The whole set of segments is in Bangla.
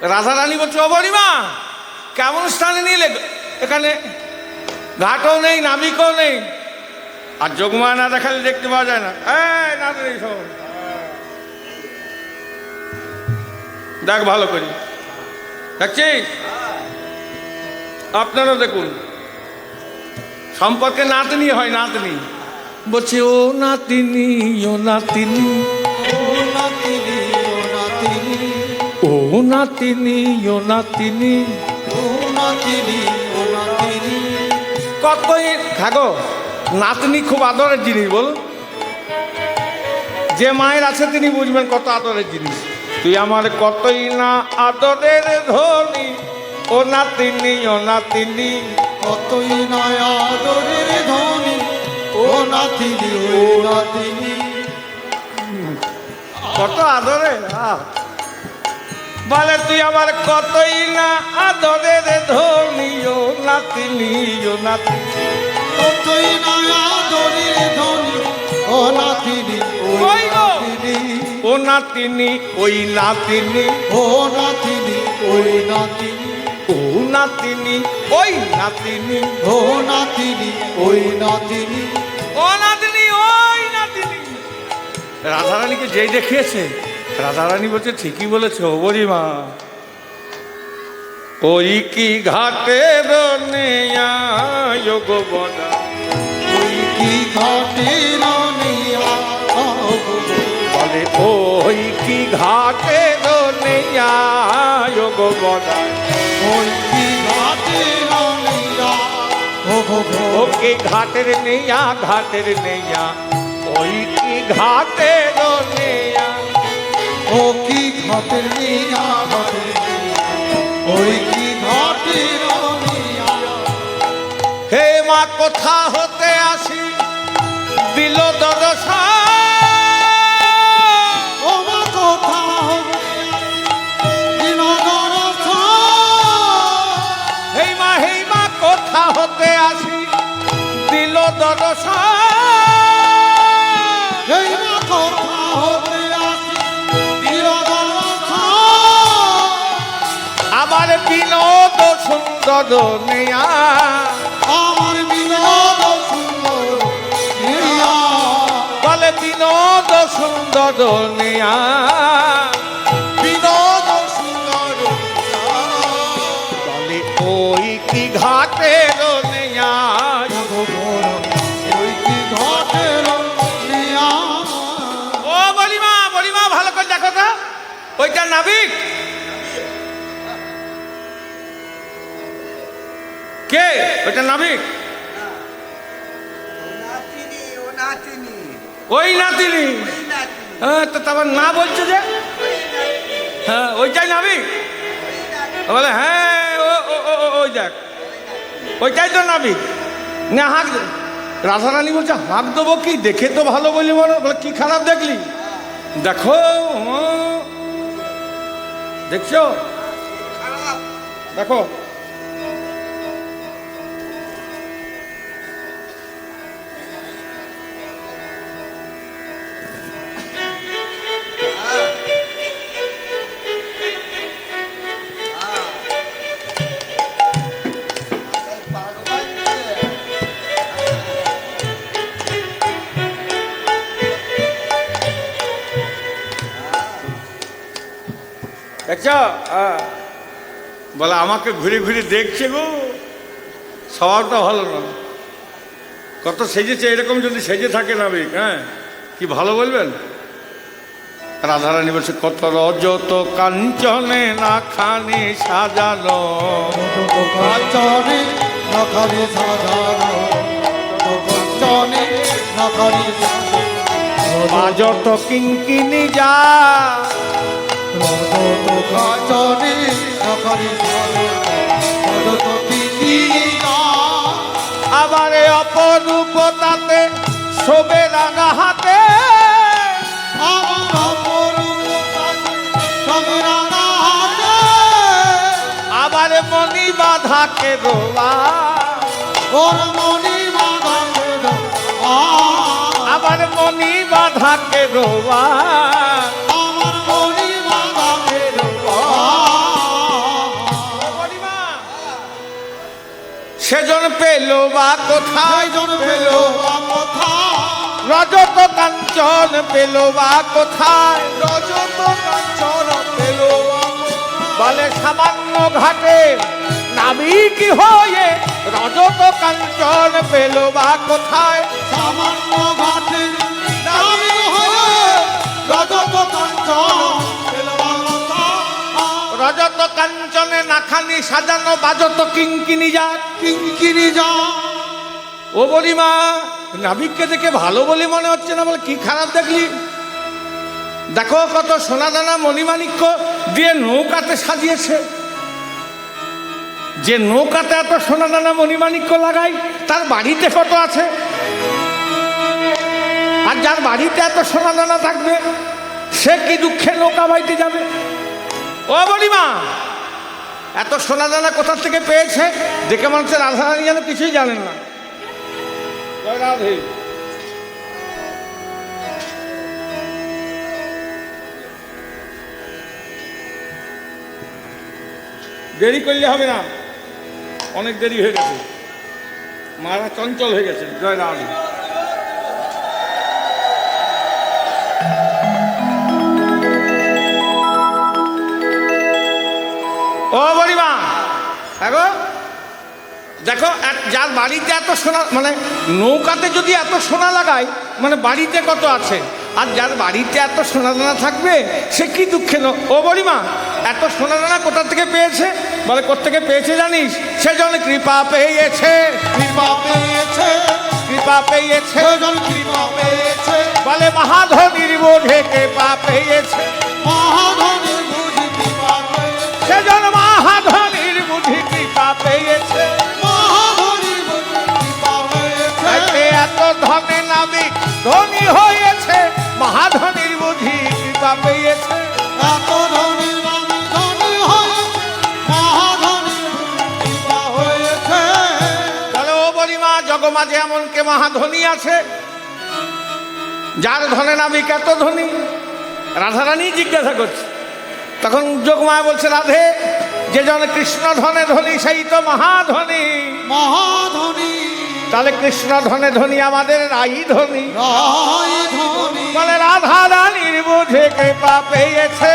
রাধারানী বলছে অবরিমা কেমন স্থানে নিলে? এখানে ঘাটও নেই, নাবিকও নেই। আর যোগমা না দেখালে দেখতে পাওয়া যায় না। শোন। দেখ ভালো করি। দেখছিস? আপনারা দেখুন। সম্পর্কে নাতনি হয়, নাতনি। বলছে, ও নাতিনি ও নাতিনি ও নাতিনি ও নাতিনি। কতই থাকো নাতনি খুব আদরের জিনিস বল। যে মায়ের আছে তিনি বুঝবেন কত আদরের জিনিস। তুই আমার কতই না আদরের ধনি ও নাতিনি ও নাতিনি। কতই নয় আদরের ধনী ও নাতিনি ও নাতিনি। কত আদরে আহ। বলে তুই আমার কতই না আদরের ধনি ও নাতিনি ও নাতিনি কতই নয় আদরের ধনী ও? নাতিনি ও নাতিনি ওই নাতিনি ও নাতিনি ওই নাতিনি ও নাতিনি ওই নাতিনি ও নাতিনি ওই নাতিনি ও নাতিনি ওই নাতিনি রাধারানীকে যেই দেখিয়েছে রাধারানী বলছে, ঠিকই বলেছে ও বরিমা ওই কি ঘাটের নেয়া যোগ বনা ওই কি ঘাটে রানিয়া বলে, ওই কি ঘাটের নেয়া যোগ বনা ওই কি ঘাটে রানিয়া ওকে ঘাটের নেয়া ঘাটের নেয়া। ওই কি নেয়া ও কি ঘাটের নিয়া ঘাটের ওই কি ঘাটের হে মা, কোথা হতে আসি? দিল দরসা। হতে আসি? দিল দরসা। সুন্দর নেয়া আমার বিনোদ সুন্দর বলে বিনোদ সুন্দর নেয়া। বিনোদ সুন্দর বলে ওই কি ঘাটের নেয়া। ওই কি ঘাটের নিয়া। ও বলিমা বলিমা ভালো করে দেখো তো। ওইটা নাবিক? কে? ওইটা নাবিক ওই নাতিনি। হ্যাঁ তো তারপর না বলছো যে? হ্যাঁ ওইটাই নাবিক বলে হ্যাঁ ও ওই দেখ। ওইটাই তো নাবিক না, হাঁক। রাধারানী বলছে, হাঁক দেবো কি? দেখে তো ভালো বলি বলো। বলে, কি খারাপ দেখলি? দেখো দেখছ? দেখো আমাকে ঘুরে ঘুরে দেখছে গো। স্বভাবটা ভালো না। কত সেজেছে এরকম যদি সেজে থাকে না নাবিক হ্যাঁ? কি ভালো বলবেন? রাধারানী বলছে কত রজত কাঞ্চনে না খানি সাজানো কাঞ্চনে নখরে বাজত কিঙ্কিনি যা সাজানো আবার অপরূপ তাতে শোবে রাঙা হাতে। আমার আবার মনি বাধাকে রোয়া ওর মনি মাধাকে আবার মনি বাধাকে রোয়া সেজন পেল বা কোথায়? জন পেল বা কোথায়? রজত কাঞ্চন পেল বা কোথায়? রজত কাঞ্চন পেল বলে সামান্য ঘাটে নাবিক হয়ে রজত কাঞ্চন পেল বা কোথায়? সামান্য ঘাটে নামি হয়ে রজত কাঞ্চন রজত কাঞ্চনে নাখানি সাজানো বাজত কিঙ্কিনি যাক কিঙ্কিনি যা ও বলি মা নাবিককে দেখে ভালো বলে মনে হচ্ছে না বলে কি খারাপ দেখলি? দেখো কত সোনা দানা মণিমাণিক্য দিয়ে নৌকাতে সাজিয়েছে। যে নৌকাতে এত সোনা দানা মণিমাণিক্য লাগাই তার বাড়িতে কত আছে। আর যার বাড়িতে এত সোনা দানা থাকবে সে কি দুঃখে নৌকা বাইতে যাবে? ও বলিমা এত সোনা দানা কোথার থেকে পেয়েছে? দেখে মানুষের রাধারানী যেন কিছুই জানেন না। রাধে। দেরি করলে হবে না। অনেক দেরি হয়ে গেছে। মারা চঞ্চল হয়ে গেছে জয় রাধে। দেখো এক- যার বাড়িতে এত সোনা মানে নৌকাতে যদি এত সোনা লাগায় মানে বাড়িতে কত আছে? আর যার বাড়িতে এত সোনা দানা থাকবে সে কি দুঃখে ও বলিমা এত সোনা দানা কোথা থেকে পেয়েছে? বলে কোথেকে পেয়েছে জানিস? সেজন কৃপা পেয়েছে। কৃপা পেয়েছে। কৃপা পেয়েছে। সেজন কৃপা পেয়েছে। বলে মহাধনির বোধে কৃপা পেয়েছে। মহাধনী জগমাঝে এমন কে মহাধনী আছে? যার ধনে নাবিক এত ধনী? রাধারানী জিজ্ঞাসা করছে। তখন যোগমায় বলছে রাধে যে জন কৃষ্ণ ধনে ধনী সেই তো মহাধনী মহাধনী তাহলে কৃষ্ণ ধনে ধনী আমাদের রাই ধনী। ধনী। বলে রাধা রানীর বুঝে কৃপা পেয়েছে।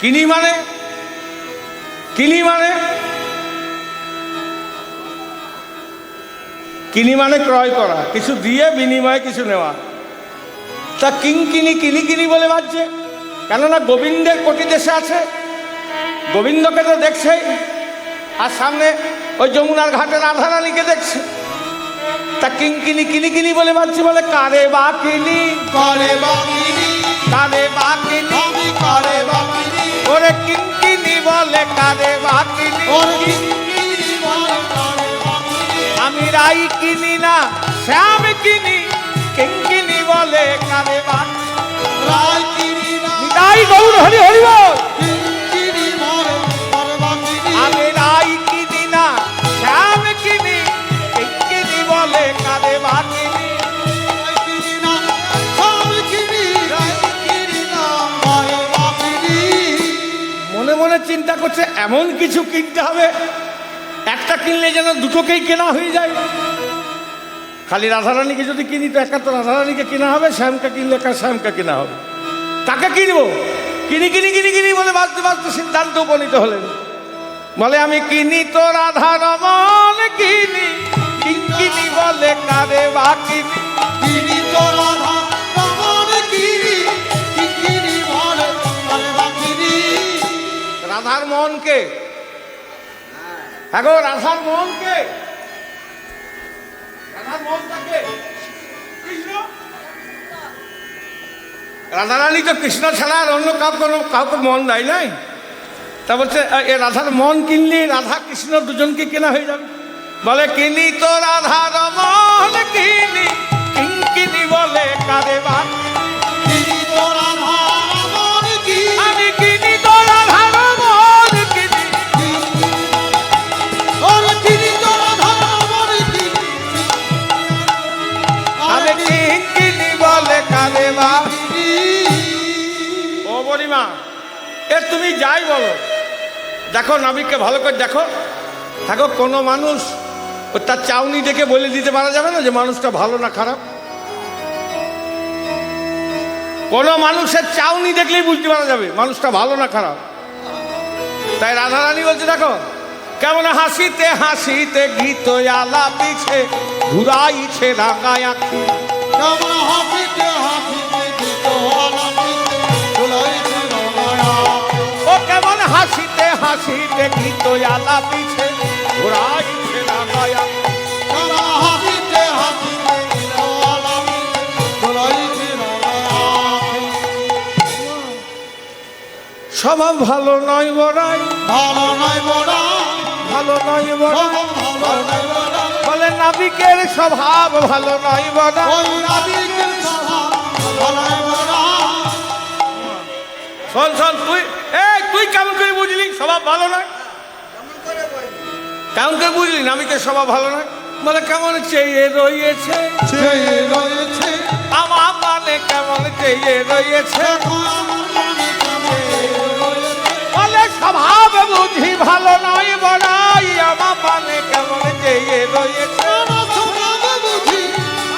কিনি মানে? কিনি মানে? কিনি মানে ক্রয় করা কিছু দিয়ে বিনিময়ে কিছু নেওয়া। তা কিঙ্কিনি কিনি কিনি কিনি বলে বাজছে। কেননা গোবিন্দের কোটি দেশে আছে। গোবিন্দকে তো দেখছে আর সামনে ওই যমুনার ঘাটে রাধারানীকে দেখছে। তা কিঙ্কিনি কিনি কিনি কিনি বলে বাজছে বলে কারে বা কিনি? করে বা কিনি? করে কিঙ্কিনি বলে কারে বা কিনি ওর কিঙ্কিনি বলে কারে বাকিনি আমি রাই কিনি না শ্যাম কিনি। কিঙ্কিনি বলে কারে বাতিলি রাই কিনি না। রাই গৌর হরি হরি বল। কিছু কিনতে হবে। একটা কিনলে যেন দুটোকেই কেনা হয়ে যায়। খালি রাধারানীকে যদি কিনি তো একটা তো রাধারানীকে কেনা হবে শ্যামকে কিনলে একা শ্যামকে কেনা হবে। কাকে কিনবো? কিনি কিনি কিনি কিনি বলে বাঁচতে বাঁচতে সিদ্ধান্ত উপনীত হলেন। বলে আমি কিনি তো রাধা রমন কিনি কিনি বলে কারে বা কিনি। কিনি তো রাধা রমন কিনি কিনি বলে আরে বাকিনি রাধার মনকে গো রাধার মনকে। রাধার মনটাকে। কৃষ্ণ? রাধারানী তো কৃষ্ণ ছাড়া আর অন্য কাউ কোনো কাউকে মন দেয় নাই। তা বলছে, এ রাধার মন কিনলি, রাধা কৃষ্ণ দুজনকে কেনা হয়ে যাবে। বলে, কিনি তো রাধার মন, কিনি কিনি বলে কারে বা তুমি যাই বলো। দেখো নাবিককে ভালো করে দেখো। দেখো, কোনো মানুষ ও তার চাউনি দেখে বলে দিতে পারা যাবে না যে মানুষটা ভালো না খারাপ। কোনো মানুষের চাউনি দেখলেই বুঝতে পারা যাবে মানুষটা ভালো না খারাপ। তাই রাধারানী বলছে, দেখো, কেমন হাসিতে হাসিতে গীত আলা পিছে ঘুরাইছে রাঙায় আখি কেমন হাসিতে হাসিতে হাসিতে হাসিতে গীত আলা পিছে ঘুরাইছে হাসিতে হাসিতে চলাইছে রমায়া স্বভাব ভালো নয় বড়াই। ভালো নয় বড়া ভালো নয় বড়াই। বড়া বলে নাবিকের স্বভাব ভালো নয় বড়াই। শোন শোন তুই এই তুই কেমন করে স্বভাব ভালো নয়? কেমন করে বুঝলি নাবিকের স্বভাব ভালো নয়? বলে কেমন চেয়ে রয়েছে? চেয়ে রয়েছে। আমার মানে কেমন চেয়ে রয়েছে? বলে স্বভাব বুঝি ভালো নয় বড়াই আমার মানে কেমন চেয়ে রয়েছে? বুঝি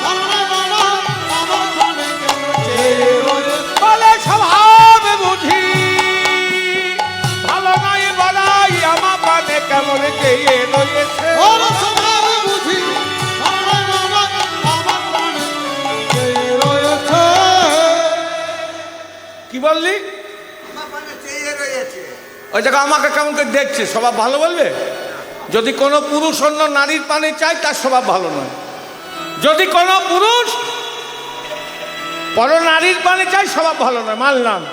ভালো নয় আমার মনে কেমন চেয়ে চেয়ে রয়েছে বুঝি বড়া কি বললি? মানে ওই দেখো আমাকে কেমন করে দেখছে? স্বভাব ভালো বলবে? যদি কোনো পুরুষ অন্য নারীর পানে চায় তার স্বভাব ভালো নয়। যদি কোনো পুরুষ পর নারীর পানে চায় স্বভাব ভালো নয়। মানলাম।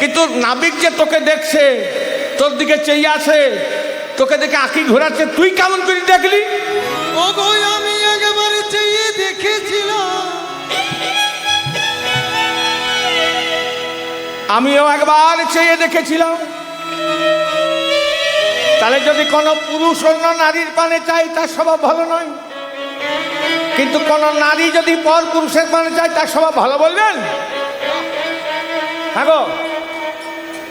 কিন্তু নাবিক যে তোকে দেখছে তোর দিকে চেয়ে আছে তোকে দেখে আঁকি ঘোরাচ্ছে তুই কেমন করে দেখলি? ওগো আমি একেবারে চেয়ে দেখেছিলাম। আমিও একবার চেয়ে দেখেছিলাম। তাহলে যদি কোনো পুরুষ অন্য নারীর পানে চায় তার স্বভাব ভালো নয়। কিন্তু কোন নারী যদি পর পুরুষের পানে চায় তার স্বভাব ভালো বলবেন? হ্যাঁ গো।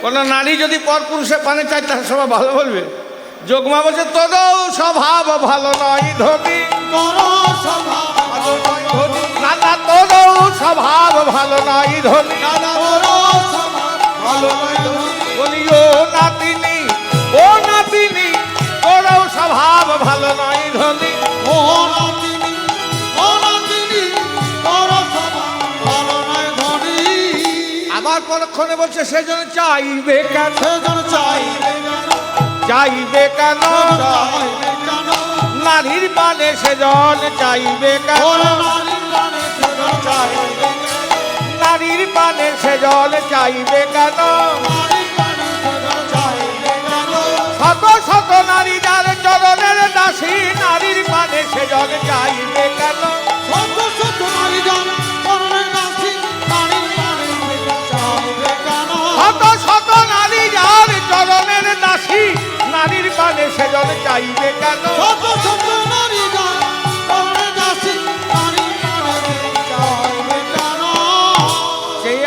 কোনো নারী যদি পর পুরুষের পানে চায় তার স্বভাব ভালো বলবে। যোগমা বলছে তোরও স্বভাব ভালো নয় ধনী। না তোরও স্বভাব ভালো নয় ধনী। দাদা বলি ও নাতিনি ও নাতিনি তোরও স্বভাব ভালো নয় ধনী। ও পরক্ষণে বলছে সেজন্য চাইবে কেন? সেজন চাইবে চাইবে কেন? নারীর পানে সেজন চাইবে কেন? ওরে নারীর প্রাণে সেজন চাইবে কেন? নারীর পানে সেজন চাইবে কেন? সেজন চাইবে কেন? শত শত নারী যার চরণের দাসী নারীর পানে সেজন চাইবে কেন? শত শত নারী জন শত শত নারী যার চরণের দাসী নারীর পানে সেজন চাইবে কেন? শত শত নারী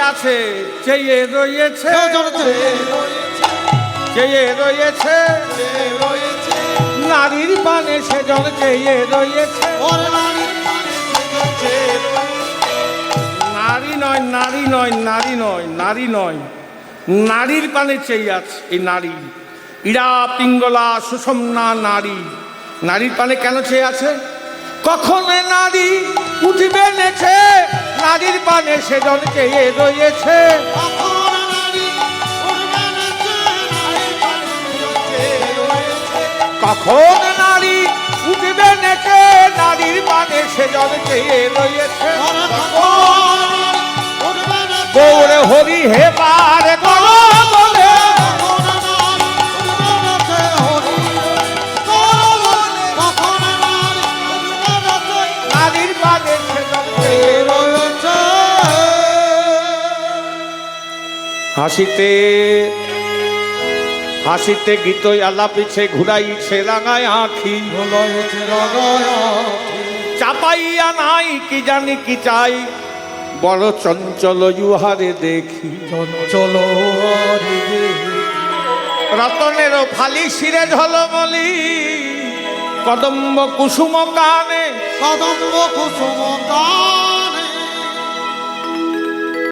আছে চেয়ে রয়েছে চেয়ে রয়েছে নারীর পানে সেজন চেয়ে রয়েছে। নারীর পানে সেজন চেয়ে রয়েছে। নারী নয় নারী নয় নারী নয় নারী নয়। নারীর পানে চেয়ে আছে এই নারী। ইরা পিঙ্গলা সুষমনা নারী। নারীর পানে কেন চেয়ে আছে? কখন নারী উঠবে নেছে নারীর পানে সেজন চেয়ে রয়েছে। কখন নারী উঠবে নাচে নারীর পানে সেজন চেয়ে রয়েছে। কখন নারী উঠবে নেছে নারীর পানে সেজন চেয়ে রয়েছে। গৌরে হরি হে পারে হাসিতে হাসিতে গীত আলাপিছে ঘুরাইছে রাঙায় আঁখি। চাপাইয়া নাই কি জানি কি চাই। বড় চঞ্চল ইউহারে দেখি। চলো রে রতনের ফালি শিরে ঝলমলি। কদম্ব কুসুম কানে। কদম্ব কুসুম গান